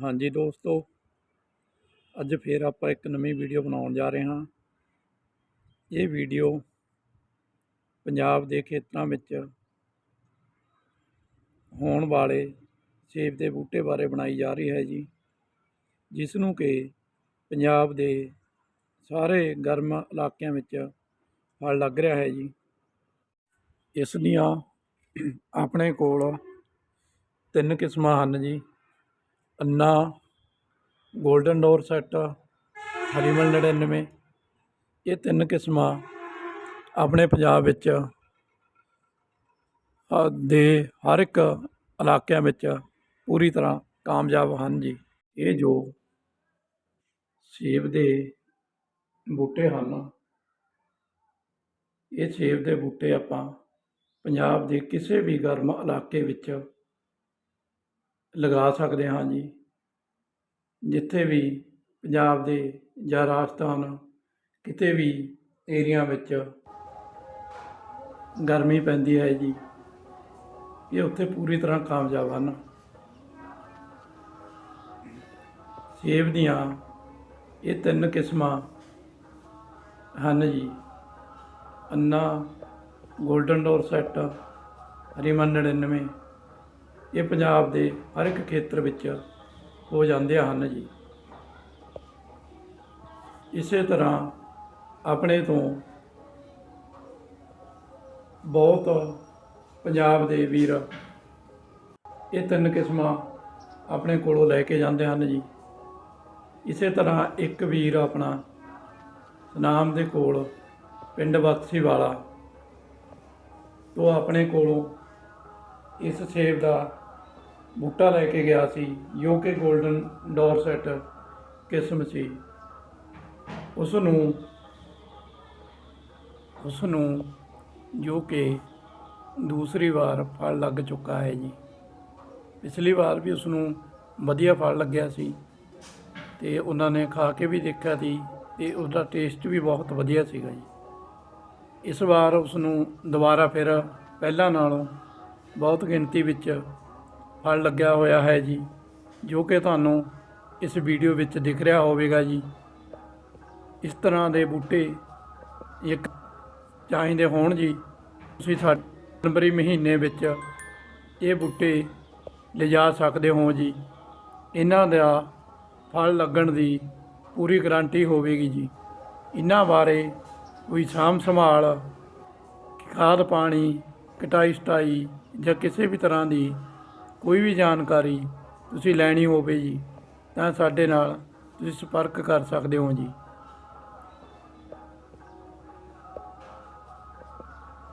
ਹਾਂਜੀ ਦੋਸਤੋ, ਅੱਜ ਫੇਰ ਆਪਾਂ ਇੱਕ ਨਵੀਂ ਵੀਡੀਓ ਬਣਾਉਣ ਜਾ ਰਹੇ ਹਾਂ। ਇਹ ਵੀਡੀਓ ਪੰਜਾਬ ਦੇ ਖੇਤਰਾਂ ਵਿੱਚ ਹੋਣ ਵਾਲੇ ਸੇਬ ਦੇ ਬੂਟੇ ਬਾਰੇ ਬਣਾਈ ਜਾ ਰਹੀ ਹੈ ਜੀ ਜਿਸ ਨੂੰ ਕਿ ਪੰਜਾਬ ਦੇ ਸਾਰੇ ਗਰਮ ਇਲਾਕਿਆਂ ਵਿੱਚ ਫਲ ਲੱਗ ਰਿਹਾ ਹੈ ਜੀ। ਇਸ ਦੀਆਂ ਆਪਣੇ ਕੋਲ ਤਿੰਨ ਕਿਸਮਾਂ ਹਨ ਜੀ। ਅੰਨਾ ਗੋਲਡਨ ਡੋਰ ਸੈੱਟ ਹਰੀਮਲ 99 ਇਹ ਤਿੰਨ ਕਿਸਮਾਂ ਆਪਣੇ ਪੰਜਾਬ ਵਿੱਚ ਦੇ ਹਰ ਇੱਕ ਇਲਾਕਿਆਂ ਵਿੱਚ ਪੂਰੀ ਤਰ੍ਹਾਂ ਕਾਮਯਾਬ ਹਨ ਜੀ। ਇਹ ਜੋ ਸੇਬ ਦੇ ਬੂਟੇ ਹਨ, ਇਹ ਸੇਬ ਦੇ ਬੂਟੇ ਆਪਾਂ ਪੰਜਾਬ ਦੇ ਕਿਸੇ ਵੀ ਗਰਮ ਇਲਾਕੇ ਵਿੱਚ ਲਗਾ ਸਕਦੇ ਹਾਂ ਜੀ। ਜਿੱਥੇ ਵੀ ਪੰਜਾਬ ਦੇ ਜਾਂ ਰਾਜਸਥਾਨ ਕਿਤੇ ਵੀ ਏਰੀਆ ਵਿੱਚ ਗਰਮੀ ਪੈਂਦੀ ਹੈ ਜੀ, ਇਹ ਉੱਥੇ ਪੂਰੀ ਤਰ੍ਹਾਂ ਕਾਮਯਾਬ ਹਨ। ਸੇਬ ਦੀਆਂ ਇਹ ਤਿੰਨ ਕਿਸਮਾਂ ਹਨ ਜੀ। ਅੰਨਾ, ਗੋਲਡਨ ਡੋਰ ਸੈੱਟ ਹਰੀਮਨ 99 ਇਹ ਪੰਜਾਬ ਦੇ ਹਰ ਇੱਕ ਖੇਤਰ ਵਿੱਚ ਹੋ ਜਾਂਦੇ ਹਨ ਜੀ। ਇਸੇ ਤਰ੍ਹਾਂ ਆਪਣੇ ਤੋਂ ਬਹੁਤ ਪੰਜਾਬ ਦੇ ਵੀਰ ਇਹ ਤਿੰਨ ਕਿਸਮਾਂ ਆਪਣੇ ਕੋਲੋਂ ਲੈ ਕੇ ਜਾਂਦੇ ਹਨ ਜੀ। ਇਸੇ ਤਰ੍ਹਾਂ ਇੱਕ ਵੀਰ ਆਪਣਾ ਨਾਮ ਦੇ ਕੋਲ ਪਿੰਡ ਬਖਸ਼ੀ ਵਾਲਾ ਤੋਂ ਆਪਣੇ ਕੋਲੋਂ ਇਸ ਸੇਬ ਦਾ ਬੂਟਾ ਲੈ ਕੇ ਗਿਆ ਸੀ ਜੋ ਕਿ 골ਡਨ ਡੋਰਸੈਟ ਕਿਸਮ ਸੀ। ਉਸ ਨੂੰ ਉਸ ਨੂੰ ਜੋ ਕਿ ਦੂਸਰੀ ਵਾਰ ਫਲ ਲੱਗ ਚੁੱਕਾ ਹੈ ਜੀ। ਪਿਛਲੀ ਵਾਰ ਵੀ ਉਸ ਨੂੰ ਵਧੀਆ ਫਲ ਲੱਗਿਆ ਸੀ ਤੇ ਉਹਨਾਂ ਨੇ ਖਾ ਕੇ ਵੀ ਦੇਖਿਆ ਸੀ ਤੇ ਉਹਦਾ ਟੇਸਟ ਵੀ ਬਹੁਤ ਵਧੀਆ ਸੀਗਾ ਜੀ। ਇਸ ਵਾਰ ਉਸ ਨੂੰ ਦੁਬਾਰਾ ਫਿਰ ਪਹਿਲਾਂ ਨਾਲੋਂ ਬਹੁਤ ਗਿਣਤੀ ਵਿੱਚ ਫਲ ਲੱਗਿਆ ਹੋਇਆ ਹੈ ਜੀ, ਜੋ ਕਿ ਤੁਹਾਨੂੰ ਇਸ ਵੀਡੀਓ ਵਿੱਚ ਦਿਖ ਰਿਹਾ ਹੋਵੇਗਾ ਜੀ। ਇਸ ਤਰ੍ਹਾਂ ਦੇ ਬੂਟੇ ਇੱਕ ਚਾਹੀਦੇ ਹੋਣ ਜੀ। ਤੁਸੀਂ ਸਾਡੇ ਜਨਵਰੀ ਮਹੀਨੇ ਵਿੱਚ ਇਹ ਬੂਟੇ ਲਿਜਾ ਸਕਦੇ ਹੋ ਜੀ। ਇਹਨਾਂ ਦਾ ਫਲ ਲੱਗਣ ਦੀ ਪੂਰੀ ਗਾਰੰਟੀ ਹੋਵੇਗੀ ਜੀ। ਇਹਨਾਂ ਬਾਰੇ ਕੋਈ ਸਾਂਭ ਸੰਭਾਲ, ਖਾਦ ਪਾਣੀ ਕਟਾਈ ਸਟਾਈ ਜਾਂ ਕਿਸੇ ਵੀ ਤਰ੍ਹਾਂ ਦੀ ਕੋਈ ਵੀ ਜਾਣਕਾਰੀ ਤੁਸੀਂ ਲੈਣੀ ਹੋਵੇ ਜੀ, ਤਾਂ ਸਾਡੇ ਨਾਲ ਤੁਸੀਂ ਸੰਪਰਕ ਕਰ ਸਕਦੇ ਹੋ ਜੀ।